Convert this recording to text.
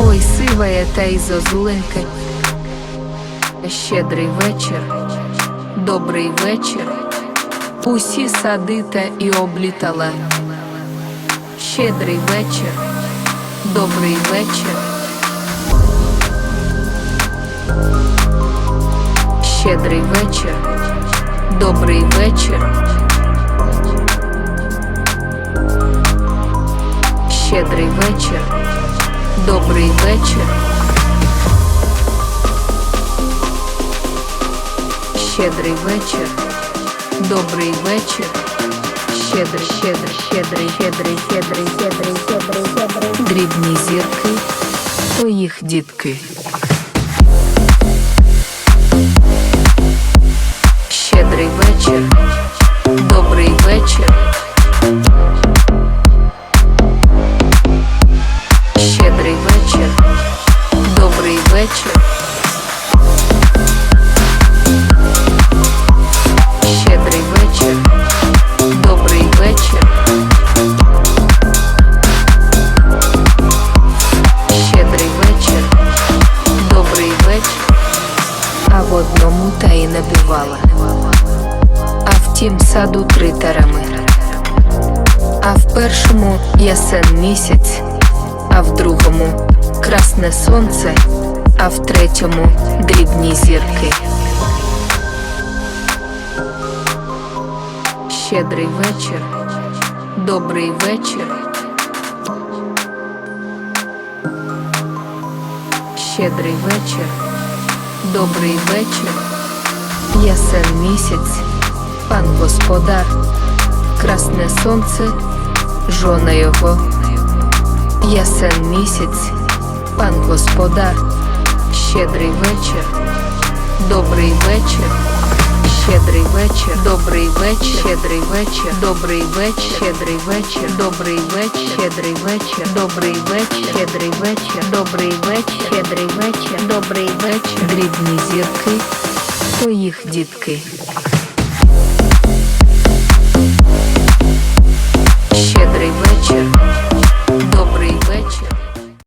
Ой, сиває та й зозуленьке. Щедрий вечір, добрий вечір. Усі садита і облітала. Щедрий вечір, добрий вечір. Щедрий вечір, добрий вечір. Щедрий вечір, добрий вечір. Щедрий вечір, добрий вечір. Щедрий, щедрий, щедрий, щедрий, щедрий, щедрий, щедрий, щедрий. Дрібні зірки, то їх дітки. А в одному та й не бувала. А в тім саду три тарами. А в першому ясен місяць, а в другому красне сонце, а в третьому дрібні зірки. Щедрий вечір, добрий вечір. Щедрий вечір, добрий вечір. Ясен місяць, пан господар, красне сонце, жона його. Ясен місяць, пан господар, щедрий вечір, добрий вечір. Щедрий вечір, добрий вечір, щедрий вечір, добрий вечір, щедрий вечір, добрий вечір, щедрий вечір, добрий вечір, щедрий вечір, добрий вечір, щедрий вечір, добрий вечір. Дрібні зірки, то їх дітки.